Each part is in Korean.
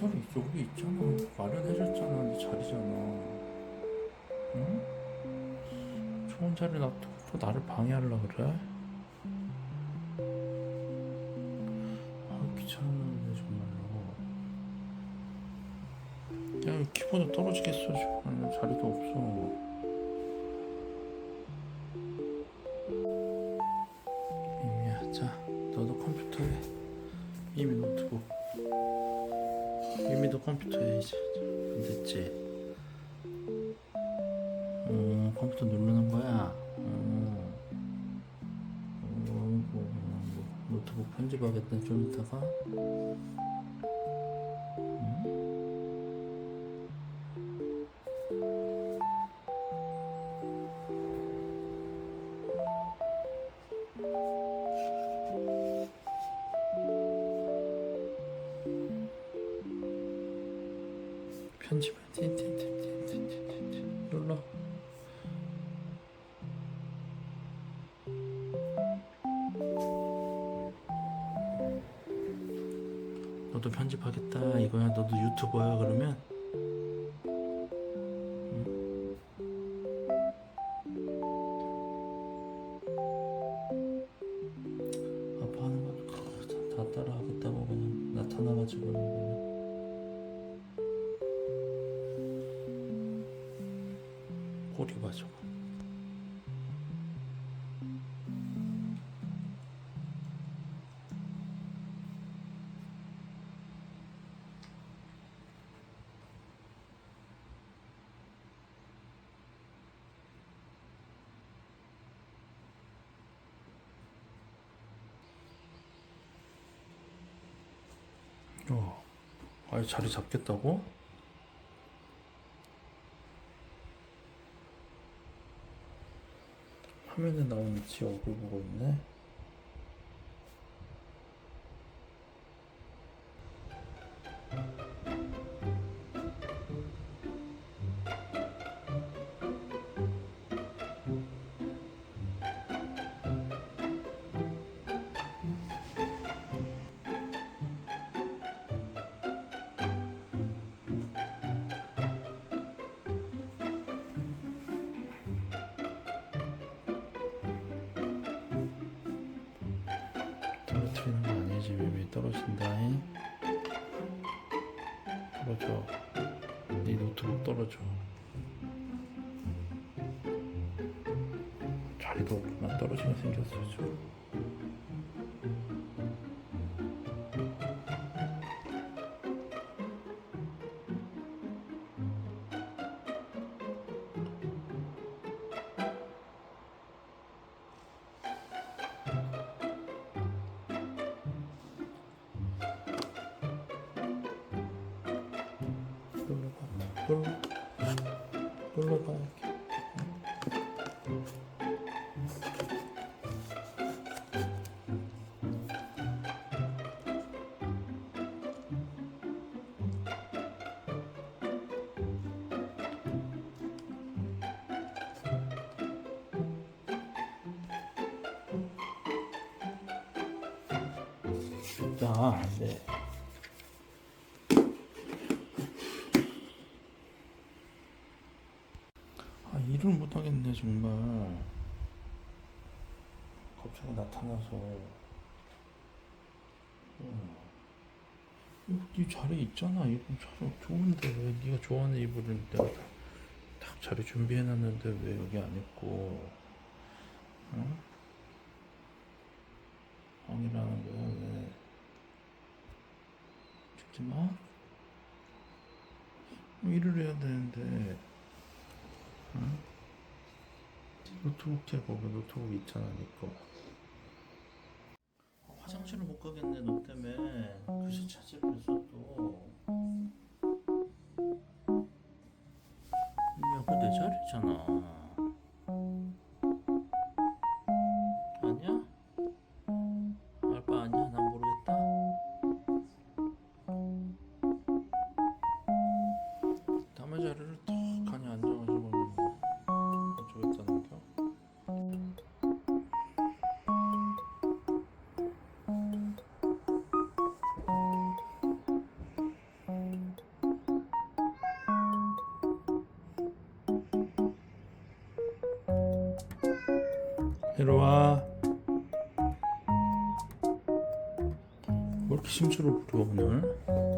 자리 여기 있잖아. 마련해줬잖아. 네 자리잖아. 응? 좋은 자리 놔두고 또 나를 방해하려 그래? 아 귀찮은데 정말로. 야 키보드 떨어지겠어 지금 자리도 없어. 이미야, 자, 너도 컴퓨터 해. 이미 노트북. 이미도 컴퓨터 해 이제. 안 됐지? 어, 컴퓨터 누르는 거야. 어. 어, 뭐, 뭐, 노트북 편집하겠다 좀 이따가. 틴틴틴틴틴틴 눌러. 너도 편집하겠다 이거야. 너도 유튜버야 그러면. 응? 아빠 하는 거다 따라하겠다고 그냥 나타나가지고 꼬리 봐 저거 어, 아예 자리 잡겠다고? 화면에 나오는 지 얼굴 보고 있네. 아니지 왜 떨어진다 잉? 떨어져. 네 노트북 떨어져. 자리도 없구나 떨어지게 생겼어 저. 눌러. 눌러봐. 이렇게. 자, 안 돼. 아, 일을 못 하겠네, 정말. 갑자기 나타나서. 어. 이거 네 자리 있잖아. 이거 자리 좋은데 왜 네가 좋아하는 이불을 내가 다, 딱 자리 준비해놨는데 왜 여기 안 있고? 어? 방이라는 거야 왜? 죽지 마. 일을 해야 되는데. 응? 노트북 제 거기 노트북 있잖아 니거 화장실을 못 가겠네 너 때문에. 글씨 찾으면서 또 이미야 그내 자리잖아. 아니야? 이리 와. 왜 이렇게 심술을 부려 오늘?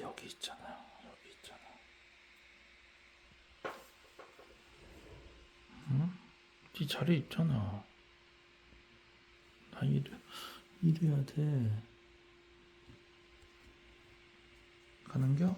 여기 있잖아요. 여기 있잖아. 응? 네 자리 있잖아. 나 이래, 이래야 돼. 가는겨?